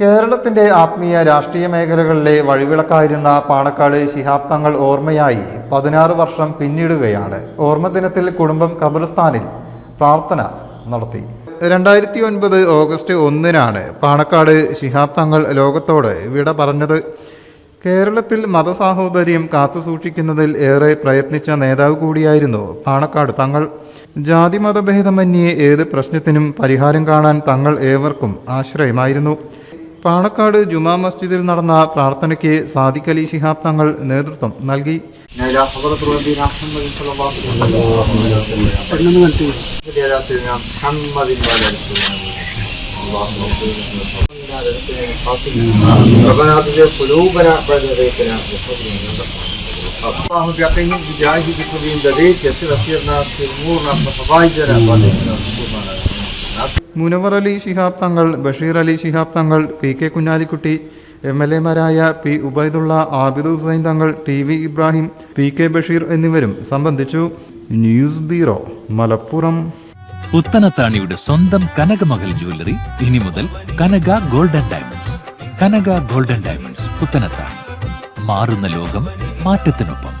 കേരളത്തിന്റെ ആത്മീയ രാഷ്ട്രീയ മേഖലകളിലെ വഴിവിളക്കായിരുന്ന പാണക്കാട് ശിഹാബ് തങ്ങൾ ഓർമ്മയായി പതിനാറ് വർഷം പിന്നിടുകയാണ്. ഓർമ്മ ദിനത്തിൽ കുടുംബം ഖബർസ്ഥാനിൽ പ്രാർത്ഥന നടത്തി. രണ്ടായിരത്തി ഒൻപത് ഓഗസ്റ്റ് ഒന്നിനാണ് പാണക്കാട് ശിഹാബ് തങ്ങൾ ലോകത്തോട് വിട പറഞ്ഞത്. കേരളത്തിൽ മതസാഹോദര്യം കാത്തുസൂക്ഷിക്കുന്നതിൽ ഏറെ പ്രയത്നിച്ച നേതാവ് കൂടിയായിരുന്നു പാണക്കാട് തങ്ങൾ. ജാതി മതഭേദമന്യേ ഏത് പ്രശ്നത്തിനും പരിഹാരം കാണാൻ തങ്ങൾ ഏവർക്കും ആശ്രയമായിരുന്നു. പാണക്കാട് ജുമാ മസ്ജിദിൽ നടന്ന പ്രാർത്ഥനയ്ക്ക് സാദിഖ് അലി ശിഹാബ് തങ്ങൾ നേതൃത്വം നൽകി. അള്ളാഹു ബിഅഖീം ബിജാഹി ബിഖുബീൻ ദരീഖ് യസിർ അസിർനാ ഫിർ നൂർ നഫ മുനവർ അലി ശിഹാബ് തങ്ങൾ Basheer Ali Shihab Thangal P K Kunhalikutty M L എമാരായ P Ubaidulla Abid Hussain Thangal T V Ibrahim P K Basheer എന്നിവരും സംബന്ധിച്ചു. News bureau Malappuram. പുത്തനത്താണിയുടെ സ്വന്തം കനകമകൽ ജ്വല്ലറി ഇനി മുതൽ Kanaka golden diamonds. Kanaka golden diamonds Puthanathani മാറുന്ന ലോകം മാറ്റത്തിനൊപ്പം.